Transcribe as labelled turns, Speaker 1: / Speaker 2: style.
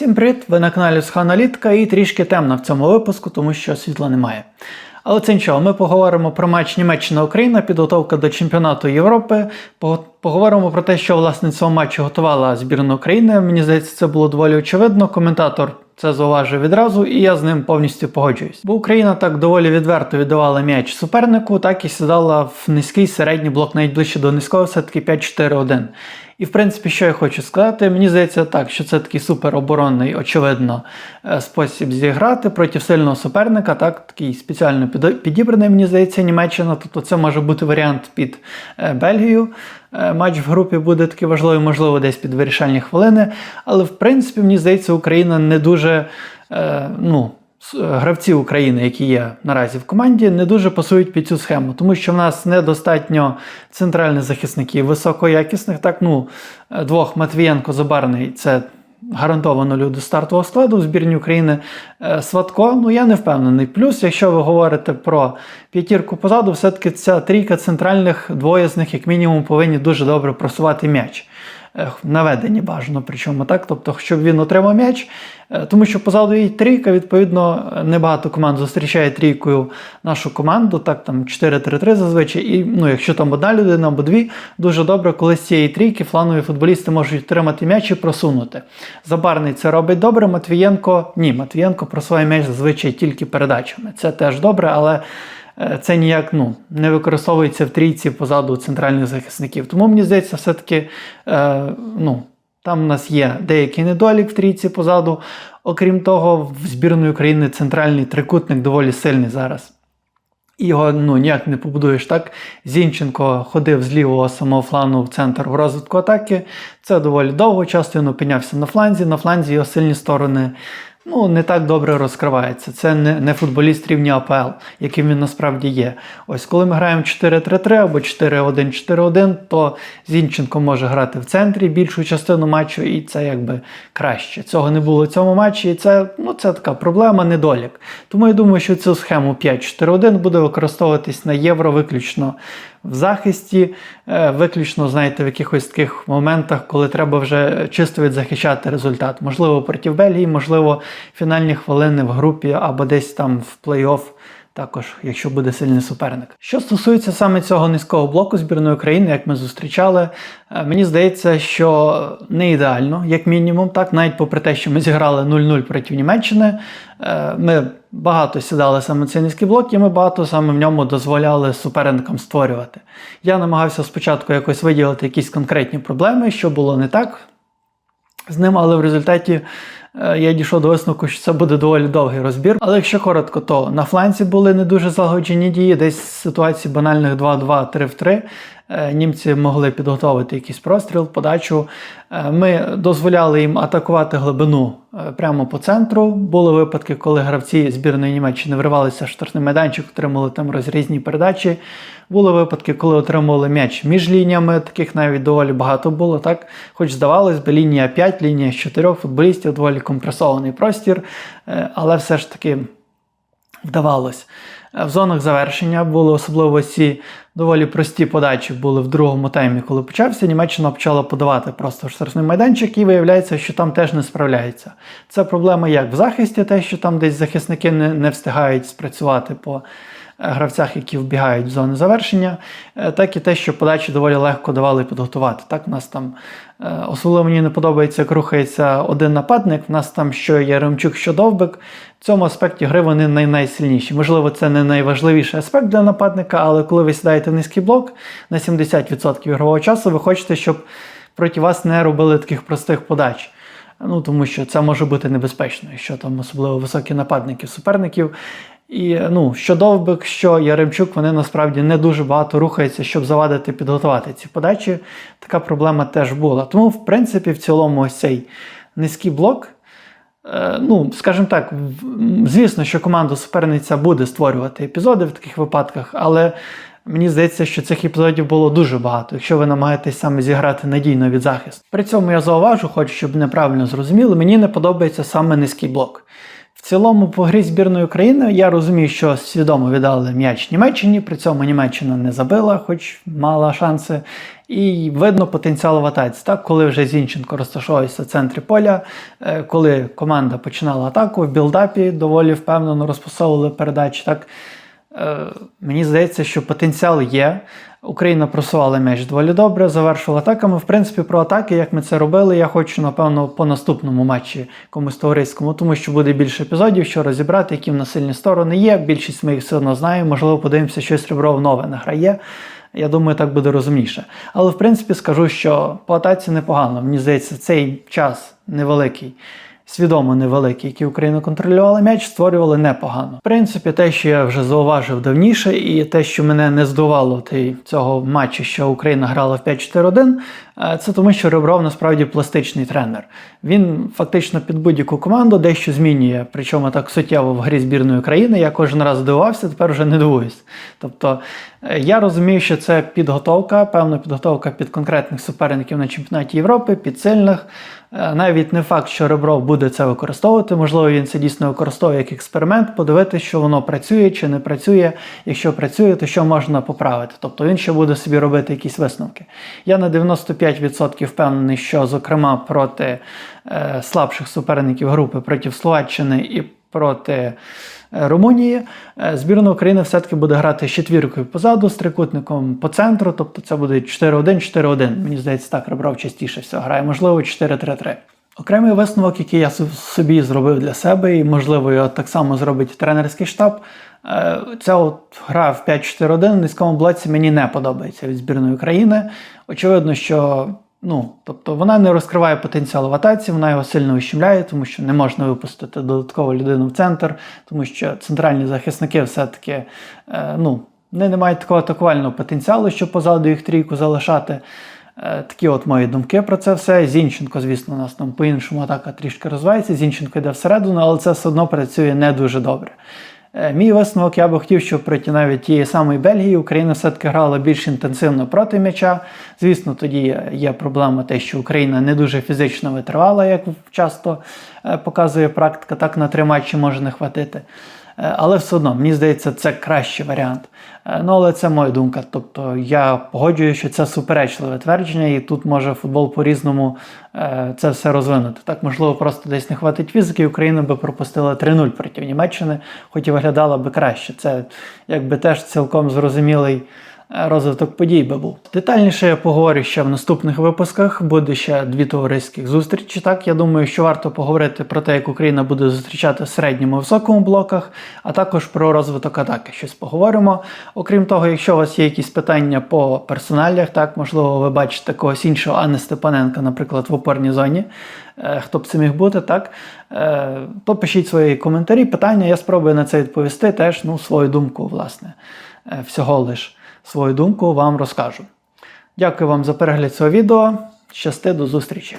Speaker 1: Всім привіт! Ви на каналі Сханалітка і трішки темно в цьому випуску, тому що світла немає. Але це нічого, ми поговоримо про матч Німеччина-Україна, підготовка до чемпіонату Європи. Поговоримо про те, що власне цього матчу готувала збірна України. Мені здається, це було доволі очевидно. Коментатор це зауважив відразу, і я з ним повністю погоджуюсь. Бо Україна так доволі відверто віддавала м'яч супернику, так і сідала в низький середній блок, навіть ближче до низького, все-таки 5-4-1. І в принципі, що я хочу сказати, мені здається так, що це такий супероборонний, очевидно, е, спосіб зіграти проти сильного суперника, так, такий спеціально підібраний, мені здається, Німеччина. Тобто це може бути варіант під е, Бельгію. Е, Матч в групі буде такий важливий, можливо, десь під вирішальні хвилини. Але в принципі, мені здається, Україна не дуже. ну, Гравці України, які є наразі в команді, не дуже пасують під цю схему, тому що в нас недостатньо центральних захисників високоякісних. Так, ну, е, двох Матвієнко Забарний це гарантовано люди стартового складу в збірні України. Е, Сватко, ну я не впевнений. Плюс, якщо ви говорите про п'ятірку позаду, все-таки ця трійка центральних, двоє як мінімум, повинні дуже добре просувати м'яч. Е, Наведені бажано, причому так, тобто, щоб він отримав м'яч, Е, тому що позаду є трійка, відповідно, небагато команд зустрічає трійкою нашу команду, так там 4-3-3 зазвичай. І ну, якщо там одна людина або дві, дуже добре, коли з цієї трійки флангові футболісти можуть отримати м'яч і просунути. Забарний це робить добре. Матвієнко ні, Матвієнко просуває м'яч зазвичай тільки передачами. Це теж добре, але. Е, Це ніяк ну, не використовується в трійці позаду центральних захисників. Тому мені здається, все-таки е, ну, там у нас є деякий недолік в трійці позаду. Окрім того, в збірної України центральний трикутник доволі сильний зараз. Його ну, ніяк не побудуєш так. Зінченко ходив з лівого самого флану в центр в розвитку атаки. Це доволі довго, часто він опинявся на фланзі. На фланзі його сильні сторони ну, не так добре розкриваються. Це не, не футболіст рівня АПЛ, яким він насправді є. Ось коли ми граємо 4-3-3 або 4-1-4-1, то Зінченко може грати в центрі більшу частину матчу, і це якби краще. Цього не було в цьому матчі, і це, ну, це така проблема, недолік. Тому я думаю, що цю схему 5-4-1 буде використовуватись на євро виключно в захисті, е, виключно, знаєте, в якихось таких моментах, коли треба вже чисто відзахищати результат. Можливо, проти Бельгії, можливо, фінальні хвилини в групі або десь там в плей-офф. Також, якщо буде сильний суперник. Що стосується саме цього низького блоку збірної України, як ми зустрічали, е, мені здається, що не ідеально, як мінімум, так, навіть попри те, що ми зіграли 0-0 проти Німеччини, е, ми багато сідали саме цей низький блок, і ми багато саме в ньому дозволяли суперникам створювати. Я намагався спочатку якось виділити якісь конкретні проблеми, що було не так з ним, але в результаті я дійшов до висновку, що це буде доволі довгий розбір. Але якщо коротко, то на фланці були не дуже злагоджені дії, десь ситуації банальних 2-2, 3-3. Е, Німці могли підготовити якийсь простріл, подачу. Е, Ми дозволяли їм атакувати глибину е, прямо по центру. Були випадки, коли гравці збірної Німеччини вривалися в штрафний майданчик, отримали там розрізні передачі. Були випадки, коли отримували м'яч між лініями, таких навіть доволі багато було. Так, хоч здавалось би, лінія 5, лінія з 4 футболістів, доволі компресований простір, е, але все ж таки вдавалось. В зонах завершення були особливо ці доволі прості подачі були в другому таймі, коли почався. Німеччина почала подавати просто штрафний майданчик, і виявляється, що там теж не справляється. Це проблема як в захисті, те, що там десь захисники не, не встигають спрацювати по гравцях, які вбігають в зону завершення, е, так і те, що подачі доволі легко давали підготувати. Так, у нас там е, особливо мені не подобається, як рухається один нападник. У нас там що Яремчук, що Довбик. В цьому аспекті гри вони най- найсильніші. Можливо, це не найважливіший аспект для нападника, але коли ви сідаєте в низький блок на 70% ігрового часу, ви хочете, щоб проти вас не робили таких простих подач. Ну, тому що це може бути небезпечно, якщо там особливо високі нападники суперників. І ну, що Довбик, що Яремчук, вони насправді не дуже багато рухаються, щоб завадити підготувати ці подачі. Така проблема теж була. Тому, в принципі, в цілому, ось цей низький блок. Е, Ну, скажімо так, звісно, що команда суперниця буде створювати епізоди в таких випадках, але мені здається, що цих епізодів було дуже багато, якщо ви намагаєтесь саме зіграти надійно від захисту. При цьому я зауважу, хочу, щоб неправильно зрозуміли, мені не подобається саме низький блок. В цілому, по грі збірної України я розумію, що свідомо віддали м'яч Німеччині, при цьому Німеччина не забила, хоч мала шанси. І видно потенціал в атаці. Так, коли вже Зінченко розташовувався в центрі поля, е, коли команда починала атаку в білдапі, доволі впевнено розпасовували передачі. Так, Мені здається, що потенціал є. Україна просувала м'яч доволі добре, завершила атаками. В принципі, про атаки, як ми це робили, я хочу, напевно, по наступному матчі комусь товариському, тому що буде більше епізодів, що розібрати, які в нас сильні сторони є. Більшість ми їх все одно знаємо. Можливо, подивимося, щось Ребров нове награє. Я думаю, так буде розумніше. Але в принципі скажу, що по атаці непогано. Мені здається, цей час невеликий свідомо невеликі, які Україна контролювала м'яч, створювали непогано. В принципі, те, що я вже зауважив давніше, і те, що мене не здувало цього матчу, що Україна грала в 5-4-1, е, це тому, що Ребров насправді пластичний тренер. Він фактично під будь-яку команду дещо змінює, причому так суттєво в грі збірної країни. Я кожен раз дивувався, тепер вже не дивуюсь. Тобто е, я розумію, що це підготовка, певна підготовка під конкретних суперників на чемпіонаті Європи, під сильних. Е, Навіть не факт, що Ребров буде це використовувати. Можливо, він це дійсно використовує як експеримент, подивитися, що воно працює чи не працює. Якщо працює, то що можна поправити. Тобто він ще буде собі робити якісь висновки. Я на 95% впевнений, що, зокрема, проти е, слабших суперників групи проти Словаччини і проти е, Румунії е, збірна України все-таки буде грати з четвіркою позаду, з трикутником по центру. Тобто це буде 4-1, 4-1. Мені здається, так Ребров частіше всього грає, можливо, 4-3-3. Окремий висновок, який я собі зробив для себе, і, можливо, його так само зробить тренерський штаб. Е, Ця от гра в 5-4-1 в низькому блоці мені не подобається від збірної України. Очевидно, що ну, тобто вона не розкриває потенціал в атаці, вона його сильно ущемляє, тому що не можна випустити додаткову людину в центр, тому що центральні захисники все-таки е, ну, вони не мають такого атакувального потенціалу, щоб позаду їх трійку залишати. Е, Такі от мої думки про це все. Зінченко, звісно, у нас там по-іншому атака трішки розвивається. Зінченко йде всередину, але це все одно працює не дуже добре. Е, Мій висновок я би хотів, щоб проти навіть тієї самої Бельгії Україна все-таки грала більш інтенсивно проти м'яча. Звісно, тоді є проблема те, що Україна не дуже фізично витривала, як часто е, показує практика, так на три матчі може не хватити. Е, Але все одно, мені здається, це кращий варіант. Е, Ну, але це моя думка. Тобто я погоджуюся, що це суперечливе твердження, і тут може футбол по-різному е, це все розвинути. Так, можливо, просто десь не хватить фізики, і Україна би пропустила 3-0 проти Німеччини, хоч і виглядала би краще. Це якби теж цілком зрозумілий розвиток подій би був. Детальніше я поговорю ще в наступних випусках. Буде ще дві товариських зустрічі. Так, я думаю, що варто поговорити про те, як Україна буде зустрічати в середньому і високому блоках, а також про розвиток атаки. Щось поговоримо. Окрім того, якщо у вас є якісь питання по персоналях, так можливо, ви бачите когось іншого, а не Степаненка, наприклад, в опорній зоні. е, Хто б це міг бути, так? Е, То пишіть свої коментарі, питання, я спробую на це відповісти. Теж ну, свою думку, власне, Е, всього лиш свою думку вам розкажу. Дякую вам за перегляд цього відео. Щасти до зустрічі!